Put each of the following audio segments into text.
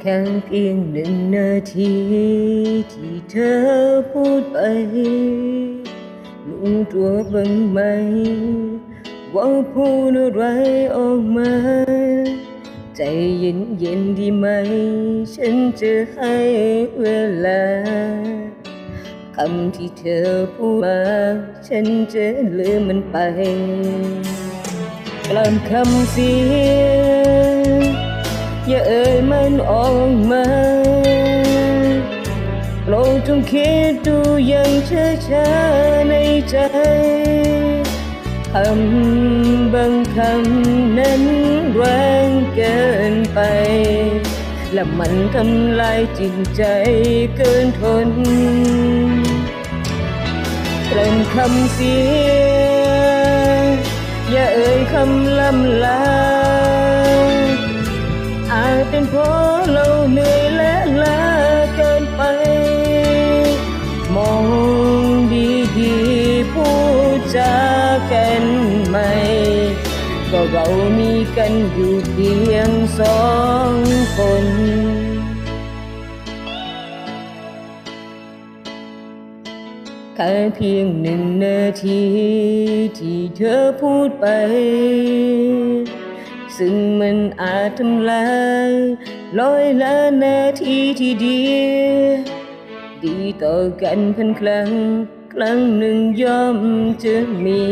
แค่เพียงหนึ่งนาที ที่เธอพูดไปรู้ตัวบ้างไหม ว่าพูดอะไรออกมา ใจเย็นเย็นดีไหม ฉันจะให้เวลาคำที่เธอพูดมา ฉันจะลืมมันไป กลั่นคำเสีย อย่าเอ่ยมันออกมาโปรดจงคิดดูอย่างช้าๆในใจคำบางคำนั้นแรงเกินไป และมันทำลายจิตใจเกินทนเปล่นคำเสีย อย่าเอ่ยคำลำลา เป็นเพราะเราเหนื่อยและล้าเกินไป มองดีๆพูดจากันไหม ก็เรามีกันอยู่เพียงสองคนแค่เพียงหนึ่งนาทีที่เธอพูดไป อาจทำลายร้อยล้านาทีที่ดีดีต่อกันพันครั้ง ครั้งหนึ่งย่อมจะมี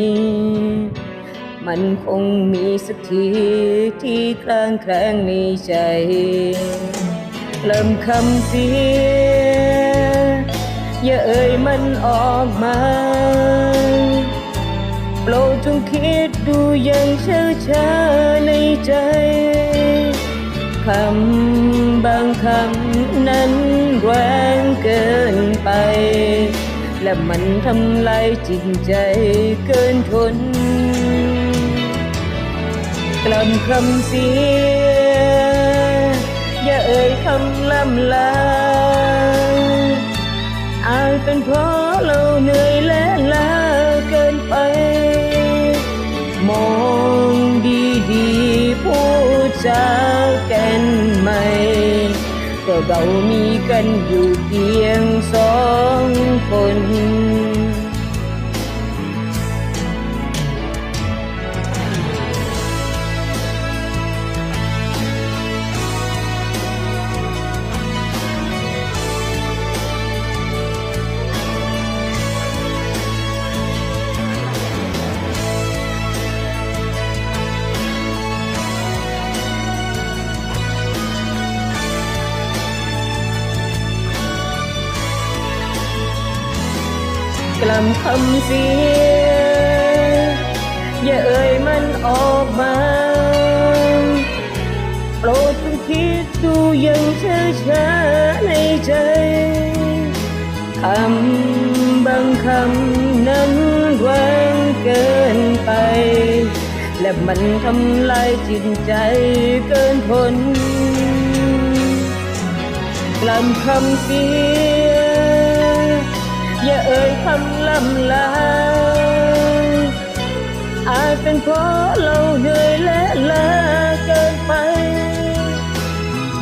มันคงมีสักทีที่คลางแคลงในใจเริ่มคำเสีย อย่าเอ่ยมันออกมา ปรดจงคิดดูอย่างช้าช้าในใจ คำบางคำนั้นแรงเกินไป และมันทำลายจิตใจเกินทน กล่ำคำเสีย อย่าเอ่ยคำล่ำลาอาจเป็นเพราะเราเหนื่อย มองดีๆพูดจากันไหมก็เรามีกันอยู่เกล่ำคำเสีย อย่าเอ่ยมันออกมาโปรดจงคิดดูย่างช้าช้าในใจคำบางคำนั้นแรงเกินไป และมันทำลายจิตใจเกินทนกล่ำคำเสีย อย่าเอ่ยคำลำลาอาจเป็นเพราะเราเหนื่อยและลาเกินไป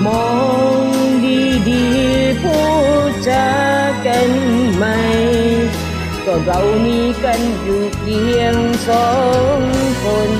มองดีๆพูดจากันไหมก็เรามีกันอยู่เพียงสองคน